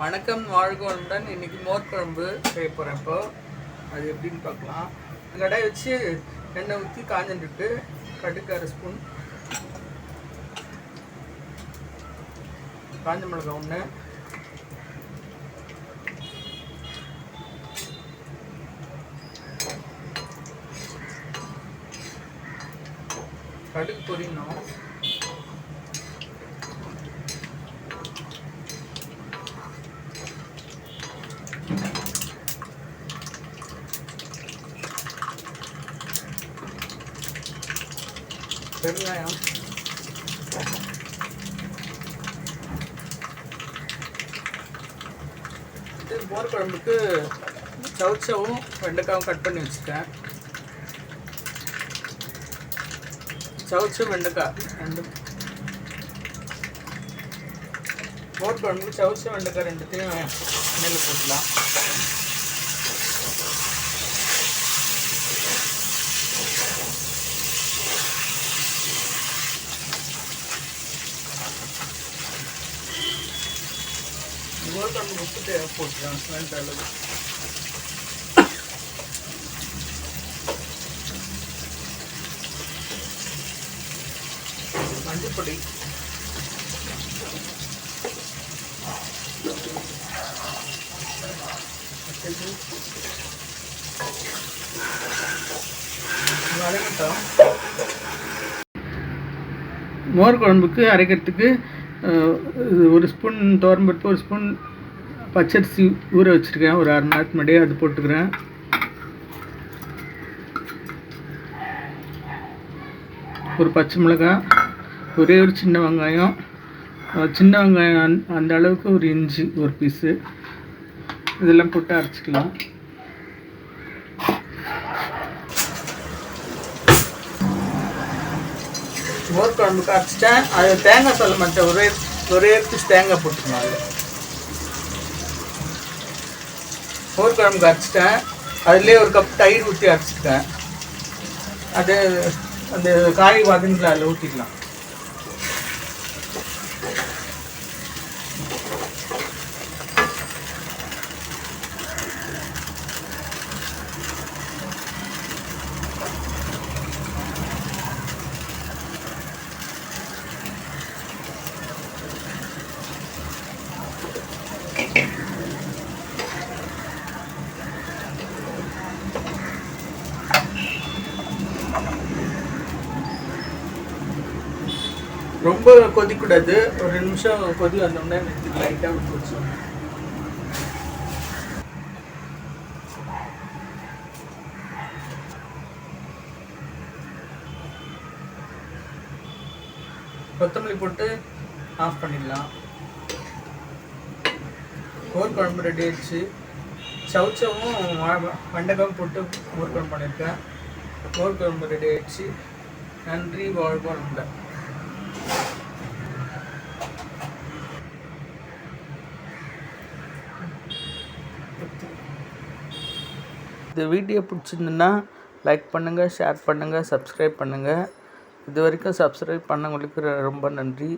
வணக்கம் வாழ்கோளுடன் இன்னைக்கு மோர் குழம்பு செய்ய போகிறேன் இப்போ. அது எப்படின்னு பார்க்கலாம். கடாய் வச்சு எண்ணெய் ஊற்றி காஞ்சிட்டு கடுக்கு அரை ஸ்பூன். காஞ்ச மிளகாய் ஒன்று கடுகு பொரியணும். பெருங்காயம் இது மோர் குழம்புக்கு சவுச்சவும் வெண்டைக்காவும் கட் பண்ணி வச்சுட்டேன். சவுச்சு வெண்டைக்காய் ரெண்டு மோர் குழம்புக்கு சவுச்சு வெண்டைக்காய் ரெண்டுத்தையும் எண்ணெயில் போட்டலாம் மோர் குழம்பு உப்பு தேவை போட்டுக்கலாம் ஸ்மெல் அளவு மஞ்சள் மோர் குழம்புக்கு அரைக்கிறதுக்கு ஒரு ஸ்பூன் பருப்பு ஒரு ஸ்பூன் பச்சரிசி ஊற வச்சுருக்கேன். ஒரு அரை மணி நேரத்துக்கு முன்னாடியே அது போட்டுக்கிறேன். ஒரு பச்சை மிளகாய் ஒரே ஒரு சின்ன வெங்காயம். சின்ன வெங்காயம் அந்த அளவுக்கு ஒரு இஞ்சி ஒரு பீஸு இதெல்லாம் போட்டு அரைச்சிக்கலாம். மோர் குழம்புக்கு அரைச்சிட்டேன் அது தேங்காய் சொல்ல மாட்டேன் ஒரே ஒரே பீஸ் தேங்காய் போட்டுக்கணும் அதில். மோர் அரைச்சிட்டேன் அதுலேயே ஒரு கப் தயிர் ஊற்றி அரைச்சிட்டேன். அது அந்த காய் வதங்கல அதில் ஊற்றிக்கலாம் ரொம்ப கொதிக்கூடாது. ஒரு நிமிஷம் கொதி வந்தோடனே லைட்டாக விட்டு வச்சோம் கொத்தமல்லி போட்டு ஆஃப் பண்ணிடலாம். மோர் குழம்பு ரெடி ஆயிடுச்சு. சவுச்சவும் வ- வெண்டைக்காவும் போட்டு மோர் குழம்பு பண்ணியிருக்கேன். மோர் குழம்பு ரெடி ஆயிடுச்சு நன்றி வாழ்வா நண்பர் இந்த வீடியோ பிடிச்சிருந்துன்னா லைக் பண்ணுங்கள் ஷேர் பண்ணுங்கள் சப்ஸ்கிரைப் பண்ணுங்கள் இது வரைக்கும் சப்ஸ்கிரைப் பண்ணவங்களுக்கு ரொம்ப நன்றி.